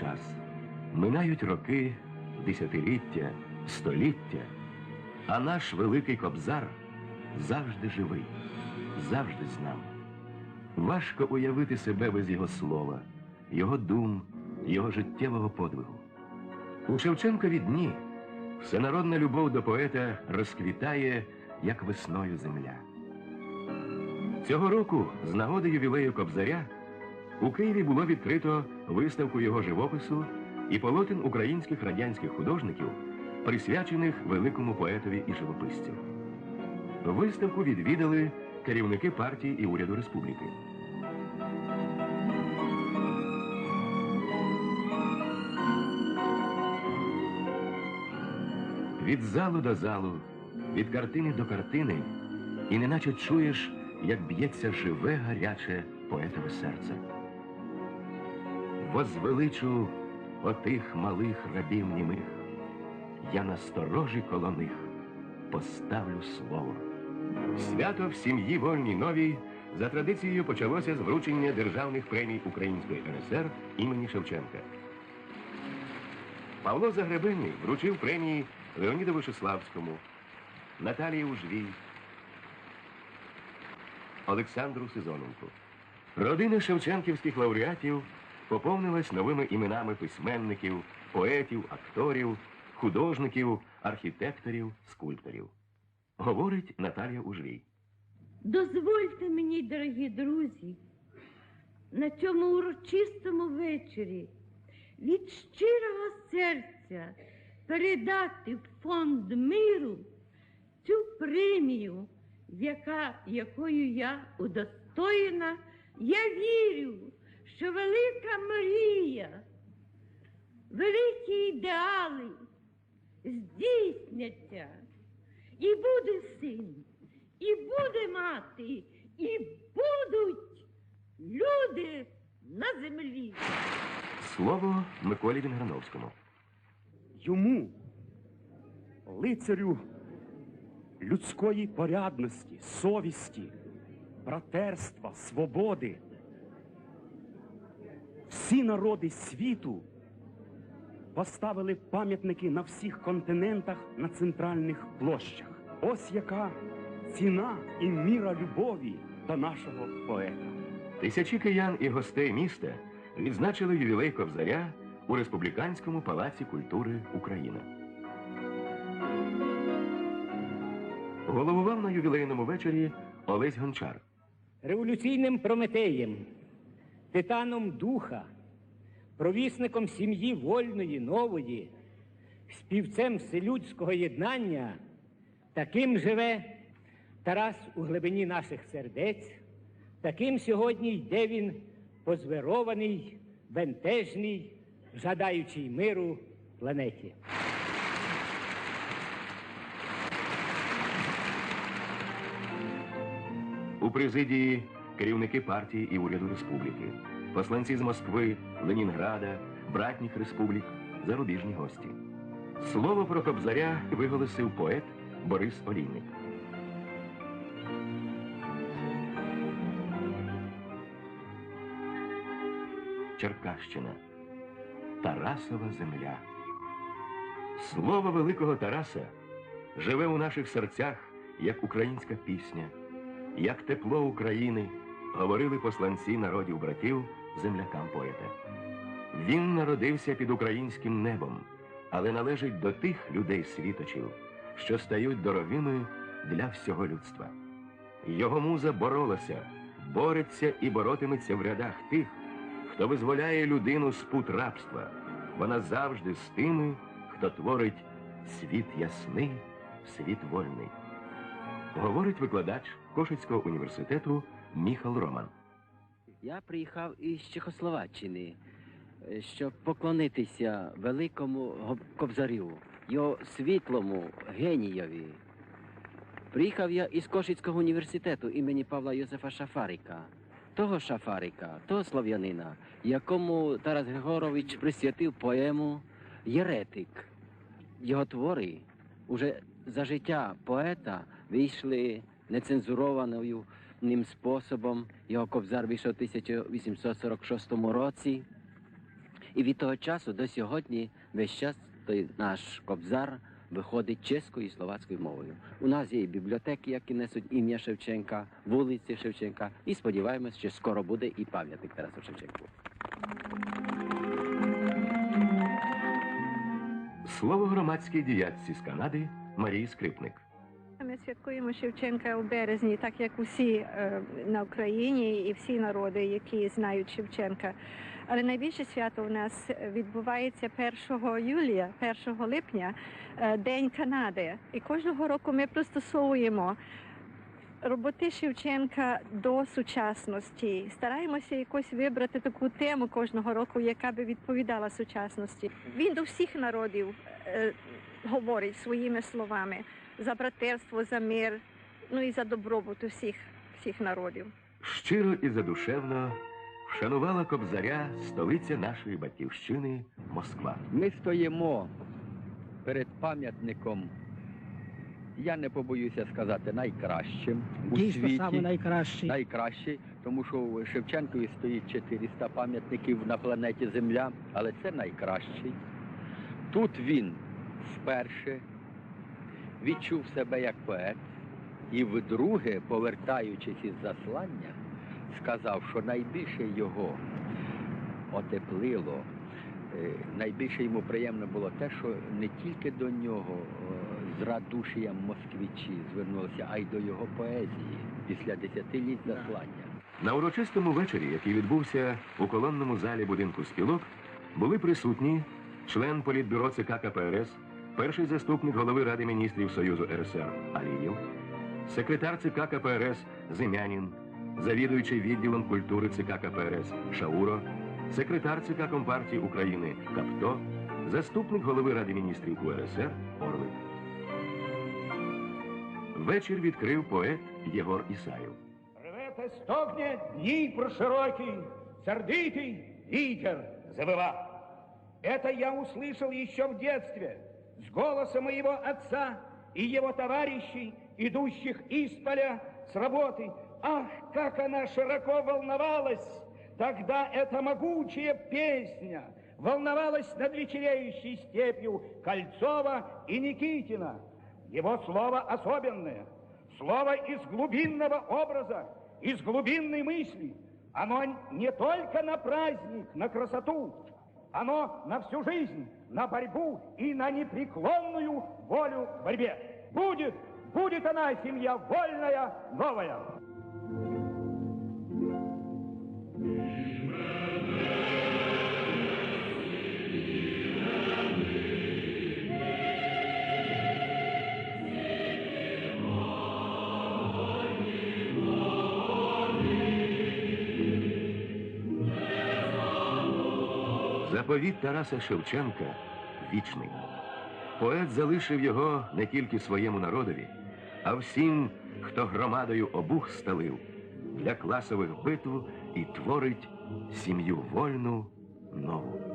час. Минають роки, десятиліття, століття, а наш великий кобзар завжди живий, завжди з нами. Важко уявити себе без його слова, його дум, його життєвого подвигу. У Шевченкові дні всенародна любов до поета розквітає, як весною земля. Цього року, з нагоди ювілею Кобзаря, у Києві було відкрито виставку його живопису і полотен українських радянських художників, присвячених великому поетові і живописцю. Виставку відвідали керівники партії і уряду республіки. Від залу до залу, від картини до картини, і неначе чуєш, як б'ється живе гаряче поетове серце. Возвеличу отих малих рабів німих, я насторожі коло них поставлю слово. Свято в сім'ї вольній новій за традицією почалося з вручення державних премій Української РСР імені Шевченка. Павло Загребельний вручив премії Леоніду Вишеславському, Наталії Ужвій, Олександру Сезоненку. Родина шевченківських лауреатів поповнилась новими іменами письменників, поетів, акторів, художників, архітекторів, скульпторів. Говорить Наталія Ужвій. Дозвольте мені, дорогі друзі, на цьому урочистому вечорі від щирого серця передати в фонд миру цю премію, яка, якою я удостоєна, я вірю, великі ідеали здійсняться. І буде син, і буде мати, і будуть люди на землі. Слово Миколі Вінграновському. Йому, лицарю людської порядності, совісті, братерства, свободи, всі народи світу поставили пам'ятники на всіх континентах на центральних площах. Ось яка ціна і міра любові до нашого поета. Тисячі киян і гостей міста відзначили ювілей Кобзаря у Республіканському палаці культури Україна. Головував на ювілейному вечорі Олесь Гончар. революційним прометеєм, титаном духа, провісником сім'ї вольної, нової, співцем вселюдського єднання, таким живе Тарас у глибині наших сердець, таким сьогодні йде він позверований, бентежний, жадаючий миру планеті. У президії керівники партії і уряду республіки, посланці з Москви, Ленінграда, братніх республік, зарубіжні гості. Слово про Кобзаря виголосив поет Борис Олійник. Черкащина. Тарасова земля. Слово великого Тараса живе у наших серцях, як українська пісня, як тепло України, говорили посланці народів братів землякам поета. Він народився під українським небом, але належить до тих людей світочів, що стають дорогими для всього людства. Його муза боролася, бореться і боротиметься в рядах тих, хто визволяє людину з пут рабства. Вона завжди з тими, хто творить світ ясний, світ вольний. Говорить викладач Кошицького університету Міхал Роман. Я приїхав із Чехословаччини, е, щоб поклонитися великому кобзарю, його світлому генієві. Приїхав я із Кошицького університету імені Павла Йозефа Шафарика, того Шафарика, того слов'янина, якому Тарас Григорович присвятив поему Єретик. Його твори уже за життя поета вийшли нецензурованою ним способом. Його кобзар вийшов у 1846 році. І від того часу до сьогодні весь час той наш кобзар виходить чеською і словацькою мовою. У нас є і бібліотеки, які несуть ім'я Шевченка, вулиці Шевченка, і сподіваємось, що скоро буде і пам'ятник Тарасу Шевченку. Слово громадській діячці з Канади Марії Скрипник. Ми святкуємо Шевченка у березні, так як усі е, на Україні і всі народи, які знають Шевченка. Але найбільше свято у нас відбувається 1 юлія, 1 липня, е, День Канади. І кожного року ми пристосовуємо роботи Шевченка до сучасності. Стараємося якось вибрати таку тему кожного року, яка би відповідала сучасності. Він до всіх народів е, говорить своїми словами за братерство, за мир, ну і за добробут усіх, всіх народів. Щиро і задушевно вшанувала кобзаря столиця нашої батьківщини Москва. Ми стоїмо перед пам'ятником, я не побоюся сказати, найкращим у Дійсно, світі. саме найкращий. Найкращий, тому що в Шевченкові стоїть 400 пам'ятників на планеті Земля, але це найкращий. Тут він вперше відчув себе як поет, і вдруге, повертаючись із заслання, сказав, що найбільше його отеплило, е, найбільше йому приємно було те, що не тільки до нього е, з радушієм москвичі звернулися, а й до його поезії після десятиліть заслання. На урочистому вечорі, який відбувся у колонному залі будинку спілок, були присутні член політбюро ЦК КПРС, перший заступник голови Ради міністрів Союзу РСР Алієв, секретар ЦК КПРС Зимянін, завідуючий відділом культури ЦК КПРС Шауро, секретар ЦК Компартії України Капто, заступник голови Ради міністрів УРСР Орлик. Вечір відкрив поет Єгор Ісаєв. Ревете стогне Дніпр широкий, сердитый ветер завыва. Это я услышал еще в детстве с голоса моего отца и его товарищей, идущих из поля с работы. Ах, как она широко волновалась! Тогда эта могучая песня волновалась над вечереющей степью Кольцова и Никитина. Его слово особенное, слово из глубинного образа, из глубинной мысли. Оно не только на праздник, на красоту, оно на всю жизнь, на борьбу и на непреклонную волю к борьбе. Будет, будет она семья вольная, новая. Заповіт Тараса Шевченка вічний. Поет залишив його не тільки своєму народові, а всім, хто громадою обух сталив для класових битв і творить сім'ю вольну нову.